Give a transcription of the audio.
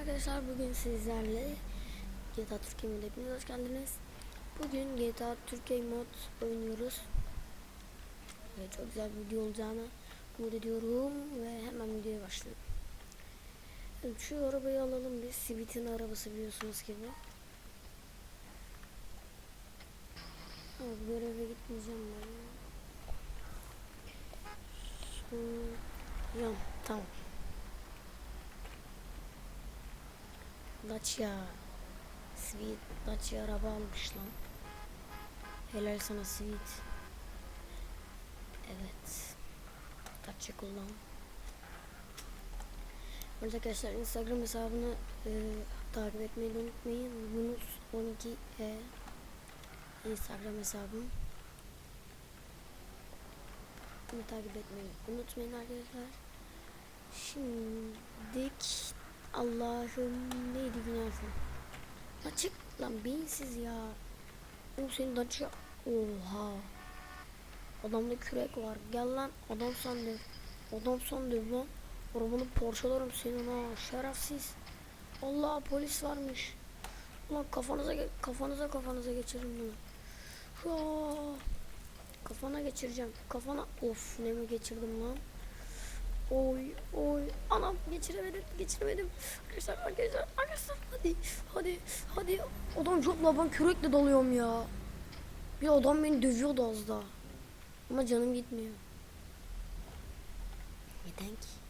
Arkadaşlar bugün sizlerle GTA Türkiye mod hepiniz hoş geldiniz. Bugün GTA Türkiye mod oynuyoruz. Ve çok güzel bir video olacağını umut ediyorum ve hemen videoya başlayalım. Şu arabayı alalım biz. Sivit'in arabası biliyorsunuz gibi. Ha, bu göreve gitmeyeceğim ben. Şu... Yan, tamam. Dacia. Sweet Dacia araba almış lan. Helal sana Sweet. Evet. Dacia kullan. Burada arkadaşlar Instagram hesabını e, takip etmeyi unutmayın. Yunus 12 e Instagram hesabım. Bunu takip etmeyi unutmayın arkadaşlar. Şimdilik Allah'ım neydi günahım? Açık lan beyinsiz ya. O senin daçı. Oha. Adamda kürek var. Gel lan adam sandı. Adam sandı lan. Arabanı parçalarım senin ha şerefsiz. Allah polis varmış. Ulan kafanıza kafanıza kafanıza geçirin bunu. Ha. Kafana geçireceğim. Kafana of ne mi geçirdim lan. Oy oy anam geçiremedim geçiremedim arkadaşlar arkadaşlar arkadaşlar hadi hadi hadi. Adam çok la ben kürekle dalıyorum ya. Bir adam beni dövüyordu az daha. Ama canım gitmiyor. Neden ki